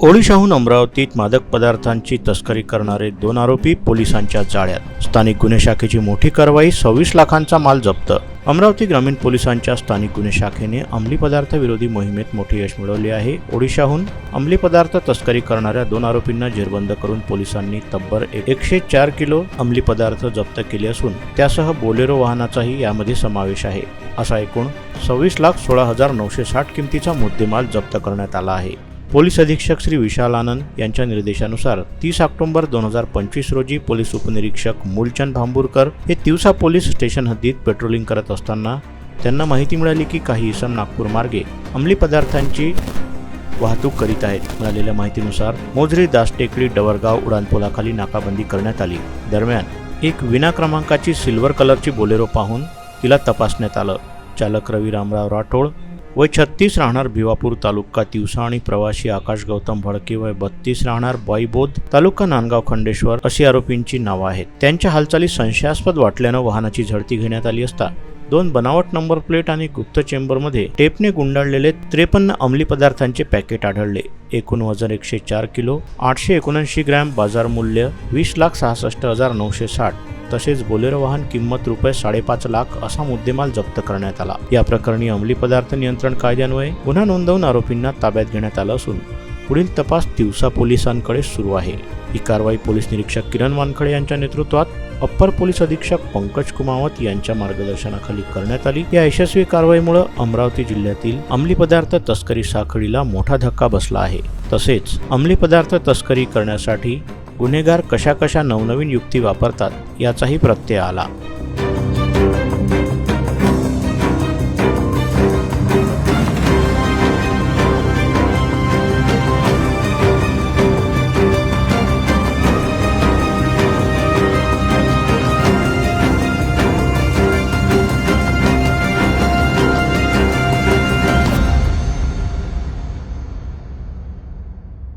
ओडिशाहून अमरावतीत मादक पदार्थांची तस्करी करणारे दोन आरोपी पोलिसांच्या जाळ्यात. स्थानिक गुन्हे शाखेची मोठी कारवाई सव्वीस लाखांचा माल जप्त अमरावती ग्रामीण पोलिसांच्या स्थानिक गुन्हे शाखेने अंमली पदार्थ विरोधी मोहिमेत मोठे यश मिळवले आहे. ओडिशाहून अंमली पदार्थ तस्करी करणाऱ्या दोन आरोपींना जेरबंद करून पोलिसांनी तब्बल एकशे चार किलो अंमली पदार्थ जप्त केले असून त्यासह बोलेरो वाहनाचाही यामध्ये समावेश आहे. असा एकूण सव्वीस लाख सोळा हजार नऊशे साठ किमतीचा मुद्देमाल जप्त करण्यात आला आहे. पोलीस अधीक्षक श्री विशाल आनंद यांच्या निर्देशानुसार तीस ऑक्टोबर दोन हजार पंचवीस रोजी पोलीस उपनिरीक्षक मूलचंद भांबूरकर हे तिवसा पोलीस स्टेशन हद्दीत पेट्रोलिंग करत असताना त्यांना माहिती मिळाली की काही इसम नागपूर मार्गे अंमली पदार्थांची वाहतूक करीत आहेत. मिळालेल्या माहितीनुसार मोजरी दासटेकडी डवरगाव उडानपुलाखाली नाकाबंदी करण्यात आली. दरम्यान एक विना क्रमांकाची सिल्वर कलरची बोलेरो पाहून तिला तपासण्यात आलं. चालक रवी रामराव राठोड वय छत्तीस राहणार भिवापूर तालुका तिवसा आणि प्रवासी आकाश गौतम भडके वय बत्तीस राहणार बाईबोध तालुका नांदगाव खंडेश्वर अशी आरोपींची नावं आहेत. त्यांच्या हालचाली संशयास्पद वाटल्यानं वाहनाची झडती घेण्यात आली असता दोन बनावट नंबर प्लेट आणि गुप्त चेंबरमध्ये टेपने गुंडाळलेले त्रेपन्न अंमली पदार्थांचे पॅकेट आढळले. एकूण वजन एकशे चार किलो आठशे एकोणऐंशी ग्रॅम बाजार मूल्य वीस लाख सहासष्ट हजार नऊशे साठ. तसेच बोलेरो वाहन किंमत रुपये साडेपाच लाख असा मुद्देमाल जप्त करण्यात आला. या प्रकरणी अंमली पदार्थ नियंत्रण कायद्यान्वये गुन्हा नोंदवून आरोपींना ताब्यात घेण्यात आलं असून पुढील तपास तिवसा पोलिसांकडे सुरू आहे. ही कारवाई पोलीस निरीक्षक किरण वानखडे यांच्या नेतृत्वात अप्पर पोलीस अधीक्षक पंकज कुमावत यांच्या मार्गदर्शनाखाली करण्यात आली. या यशस्वी कारवाईमुळे अमरावती जिल्ह्यातील अंमली पदार्थ तस्करी साखळीला मोठा धक्का बसला आहे. तसेच अंमली पदार्थ तस्करी करण्यासाठी गुन्हेगार कशा कशा नवनवीन युक्ती वापरतात याचाही प्रत्यय आला.